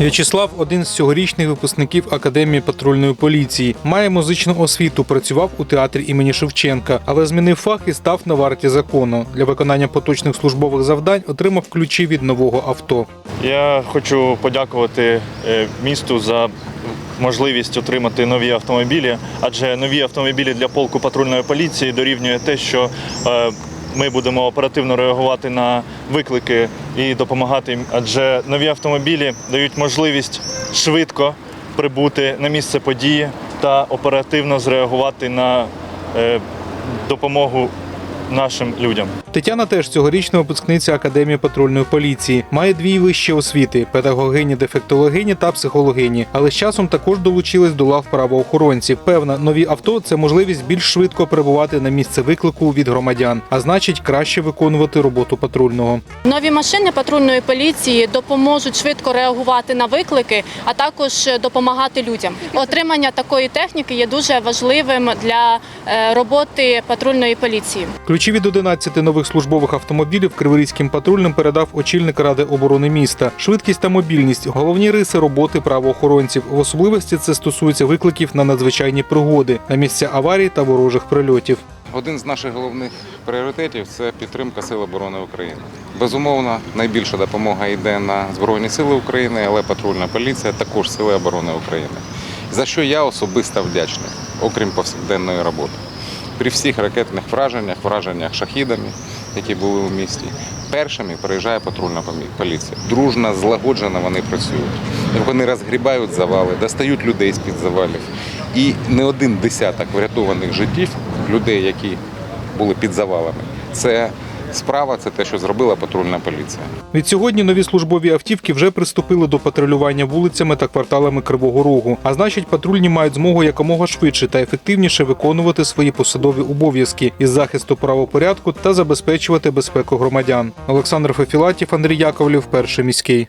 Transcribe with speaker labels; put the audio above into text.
Speaker 1: В'ячеслав один з цьогорічних випускників Академії патрульної поліції. Має музичну освіту, працював у театрі імені Шевченка, але змінив фах і став на варті закону. Для виконання поточних службових завдань отримав ключі від нового авто.
Speaker 2: Я хочу подякувати е, місту за можливість отримати нові автомобілі, адже нові автомобілі для полку патрульної поліції дорівнює те, що е, ми будемо оперативно реагувати на виклики і допомагати їм, адже нові автомобілі дають можливість швидко прибути на місце події та оперативно зреагувати на е, допомогу нашим людям.
Speaker 1: Тетяна теж цьогорічна випускниця Академії патрульної поліції. Має дві вищі освіти: педагогині, дефектологині та психологині. Але з часом також долучилась до лав правоохоронців. Певна, нові авто це можливість більш швидко перебувати на місце виклику від громадян, а значить краще виконувати роботу патрульного.
Speaker 3: Нові машини патрульної поліції допоможуть швидко реагувати на виклики, а також допомагати людям. Отримання такої техніки є дуже важливим для е, роботи патрульної поліції.
Speaker 1: Ключі від 11 нових службових автомобілів криворізьким патрульним передав очільник ради оборони міста. Швидкість та мобільність головні риси роботи правоохоронців. В особливості це стосується викликів на надзвичайні пригоди на місця аварій та ворожих прильотів.
Speaker 4: Один з наших головних пріоритетів це підтримка Сил оборони України. Безумовно, найбільша допомога йде на Збройні Сили України, але патрульна поліція також Сили оборони України. За що я особисто вдячний, окрім повсякденної роботи. При всіх ракетних враженнях, враженнях шахідами, які були у місті, першими приїжджає патрульна поліція. Дружно, злагоджено вони працюють. Вони розгрібають завали, достають людей з-під завалів. І не один десяток врятованих життів людей, які були під завалами. Це справа, це те, що зробила патрульна поліція.
Speaker 1: Відсьогодні нові службові автівки вже приступили до патрулювання вулицями та кварталами Кривого Рогу. А значить, патрульні мають змогу якомога швидше та ефективніше виконувати свої посадові обов'язки із захисту правопорядку та забезпечувати безпеку громадян. Олександр Фефілатів, Андрій Яковлів, перший міський.